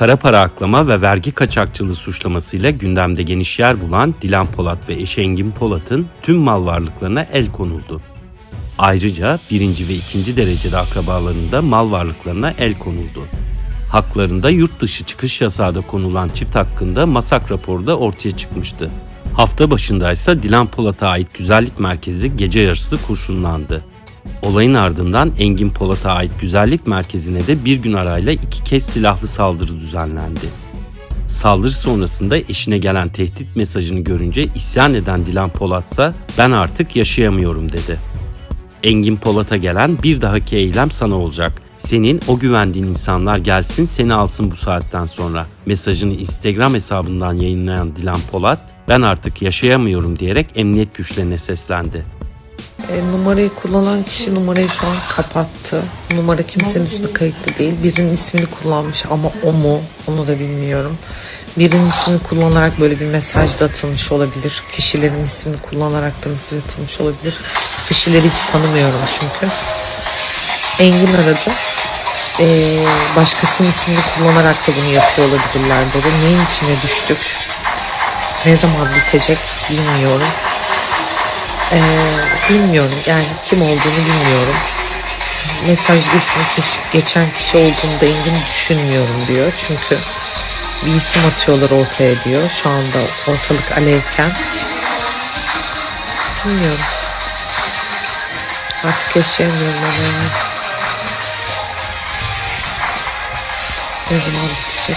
kara para aklama ve vergi kaçakçılığı suçlamasıyla gündemde geniş yer bulan Dilan Polat ve eşi Engin Polat'ın tüm mal varlıklarına el konuldu. Ayrıca birinci ve ikinci derecede akrabalarının da mal varlıklarına el konuldu. Haklarında yurt dışı çıkış yasağı da konulan çift hakkında masak raporu da ortaya çıkmıştı. Hafta başındaysa Dilan Polat'a ait güzellik merkezi gece yarısı kurşunlandı. Olayın ardından Engin Polat'a ait güzellik merkezine de bir gün arayla iki kez silahlı saldırı düzenlendi. Saldırı sonrasında eşine gelen tehdit mesajını görünce isyan eden Dilan Polatsa ben artık yaşayamıyorum dedi. Engin Polat'a gelen bir dahaki eylem sana olacak. Senin o güvendiğin insanlar gelsin seni alsın bu saatten sonra. Mesajını Instagram hesabından yayınlayan Dilan Polat, ben artık yaşayamıyorum diyerek emniyet güçlerine seslendi. E, numarayı kullanan kişi numarayı şu an kapattı. Numara kimsenin üstünde kayıtlı değil. Birinin ismini kullanmış ama o mu onu da bilmiyorum. Birinin ismini kullanarak böyle bir mesaj da atılmış olabilir. Kişilerin ismini kullanarak da mesaj atılmış olabilir. Kişileri hiç tanımıyorum çünkü. Engin aradı. E, başkasının ismini kullanarak da bunu yapıyor olabilirler dedi. Neyin içine düştük? Ne zaman bitecek bilmiyorum. Ee, bilmiyorum yani kim olduğunu bilmiyorum. Mesajda ismi keş- geçen kişi olduğunu da düşünmüyorum diyor. Çünkü bir isim atıyorlar ortaya diyor. Şu anda ortalık alevken. Bilmiyorum. Artık yaşayamıyorum ama. Ne zaman bitecek?